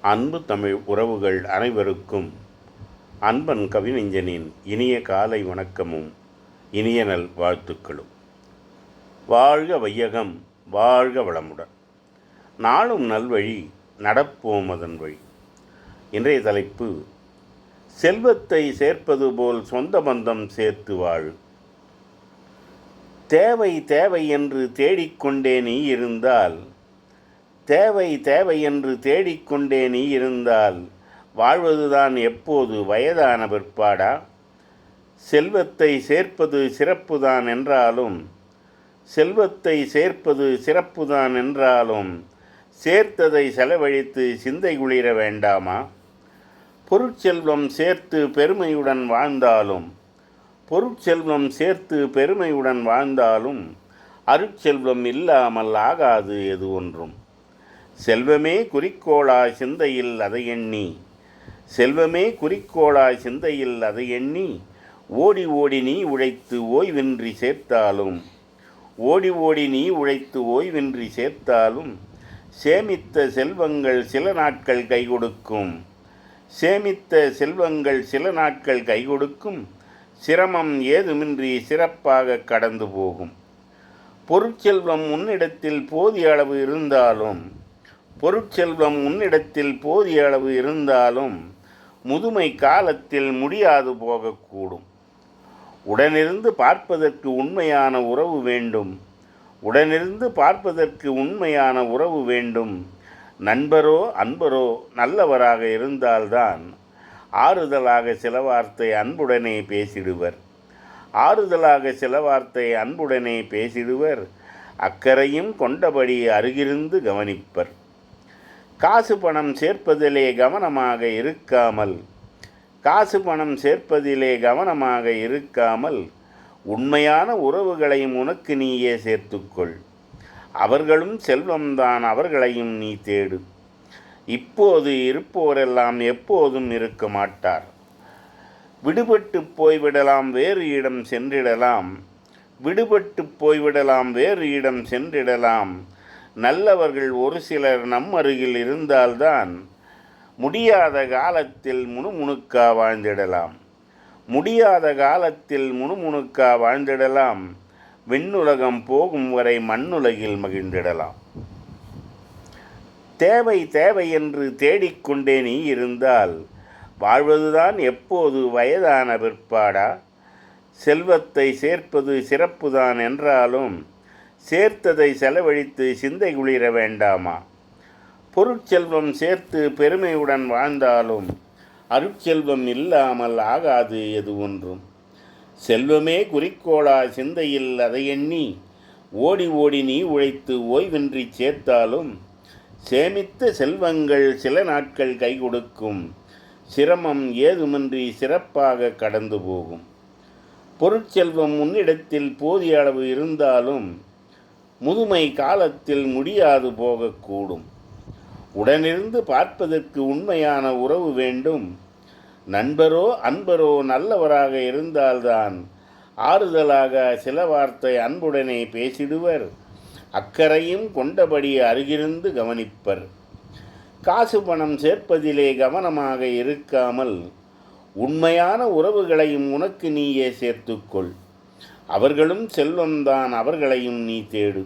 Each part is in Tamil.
அன்பு தமிழ் உறவுகள் அனைவருக்கும் அன்பன் கவிநெஞ்சனின் இனிய காலை வணக்கமும் இனிய நல் வாழ்த்துக்களும். வாழ்க வையகம் வாழ்க வளமுடன். நாளும் நல்வழி நடப்போம் அதன் வழி. இன்றைய தலைப்பு செல்வத்தை சேர்ப்பது போல் சொந்த பந்தம் சேர்த்து வாழு. தேவை தேவை என்று தேடிக்கொண்டே நீ இருந்தால் தேவை தேவை என்று தேடிக்கொண்டே நீ இருந்தால் வாழ்வதுதான் எப்போது வயதான பிற்பாடா? செல்வத்தை சேர்ப்பது சிறப்புதான் என்றாலும் செல்வத்தை சேர்ப்பது சிறப்புதான் என்றாலும் சேர்த்ததை செலவழித்து சிந்தை குளிர வேண்டாமா? பொருட்செல்வம் சேர்த்து பெருமையுடன் வாழ்ந்தாலும் பொருட்செல்வம் சேர்த்து பெருமையுடன் வாழ்ந்தாலும் அருட்செல்வம் இல்லாமல் ஆகாது எது ஒன்றும். செல்வமே குறிக்கோளாய் சிந்தையில் அதை எண்ணி. செல்வமே குறிக்கோளாய் சிந்தையில் அதை எண்ணி. ஓடி ஓடி நீ உழைத்து ஓய்வின்றி சேர்த்தாலும். ஓடி ஓடி நீ உழைத்து ஓய்வின்றி சேர்த்தாலும். சேமித்த செல்வங்கள் சில நாட்கள் கை கொடுக்கும். சேமித்த செல்வங்கள் சில நாட்கள் கை கொடுக்கும். சிரமம் ஏதுமின்றி சிறப்பாக கடந்து போகும். பொருட்செல்வம் முன்னிடத்தில் போதிய அளவு இருந்தாலும் பொருட்செல்வம் முன்னிடத்தில் போதிய அளவு இருந்தாலும் முதுமை காலத்தில் முடியாது போகக்கூடும். உடனிருந்து பார்ப்பதற்கு உண்மையான உறவு வேண்டும். உடனிருந்து பார்ப்பதற்கு உண்மையான உறவு வேண்டும். நண்பரோ அன்பரோ நல்லவராக இருந்தால்தான் ஆறுதலாக சில வார்த்தை அன்புடனே பேசிடுவர். ஆறுதலாக சில வார்த்தை அன்புடனே பேசிடுவர். அக்கறையும் கொண்டபடி அருகிருந்து கவனிப்பர். காசு பணம் சேர்ப்பதிலே கவனமாக இருக்காமல் காசு பணம் சேர்ப்பதிலே கவனமாக இருக்காமல் உண்மையான உறவுகளையும் உனக்கு நீயே சேர்த்துக்கொள். அவர்களும் செல்வம்தான் அவர்களையும் நீ தேடு. இப்போது இருப்போரெல்லாம் எப்போதும் இருக்க மாட்டார். விடுபட்டு போய்விடலாம் வேறு இடம் சென்றிடலாம். விடுபட்டு போய்விடலாம் வேறு இடம் சென்றிடலாம். நல்லவர்கள் ஒரு சிலர் நம் அருகில் இருந்தால்தான் முடியாத காலத்தில் முணுமுணுக்கா வாழ்ந்திடலாம். முடியாத காலத்தில் முணுமுணுக்கா வாழ்ந்திடலாம். விண்ணுலகம் போகும் வரை மண்ணுலகில் மகிழ்ந்திடலாம். தேவை தேவை என்று தேடிக்கொண்டே நீ இருந்தால் வாழ்வதுதான் எப்போது வயதான பிற்பாடா? செல்வத்தை சேர்ப்பது சிறப்புதான் என்றாலும் சேர்த்ததை செலவழித்து சிந்தை குளிர வேண்டாமா? பொருட்செல்வம் சேர்த்து பெருமையுடன் வாழ்ந்தாலும் அருட்செல்வம் இல்லாமல் ஆகாது எது ஒன்றும். செல்வமே குறிக்கோளா சிந்தையில் அதை எண்ணி ஓடி ஓடி நீ உழைத்து ஓய்வின்றி சேர்த்தாலும் சேமித்த செல்வங்கள் சில நாட்கள் கை கொடுக்கும். சிரமம் ஏதுமின்றி சிறப்பாக கடந்து போகும். பொருட்செல்வம் முன்னிடத்தில் போதிய அளவு இருந்தாலும் முதுமை காலத்தில் முடியாது போகக்கூடும் உடனிருந்து பார்ப்பதற்கு உண்மையான உறவு வேண்டும். நண்பரோ அன்பரோ நல்லவராக இருந்தால்தான் ஆறுதலாக சில வார்த்தை அன்புடனே பேசிடுவர். அக்கறையும் கொண்டபடி அருகிருந்து கவனிப்பர். காசு பணம் சேர்ப்பதிலே கவனமாக இருக்காமல் உண்மையான உறவுகளையும் உனக்கு நீயே சேர்த்துக்கொள். அவர்களும் செல்வம்தான் அவர்களையும் நீ தேடு.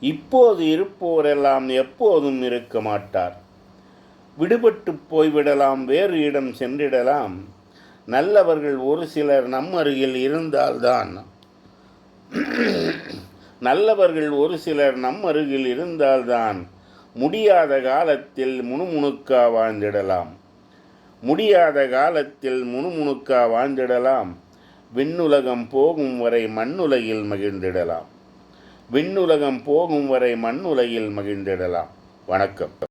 இப்போது இருப்போரெல்லாம் எப்போதும் இருக்க மாட்டார். விடுபட்டு போய்விடலாம் வேறு இடம் சென்றிடலாம். நல்லவர்கள் ஒரு சிலர் நம் அருகில் இருந்தால்தான். நல்லவர்கள் ஒரு சிலர் நம் அருகில் இருந்தால்தான். முடியாத காலத்தில் முணுமுணுக்கா வாழ்ந்திடலாம். முடியாத காலத்தில் முணுமுணுக்கா வாழ்ந்திடலாம். விண்ணுலகம் போகும் வரை மண்ணுலகில் மகிழ்ந்திடலாம். விண்ணுலகம் போகும் வரை மண்ணுலகில் மகிழ்ந்திடலாம். வணக்கம்.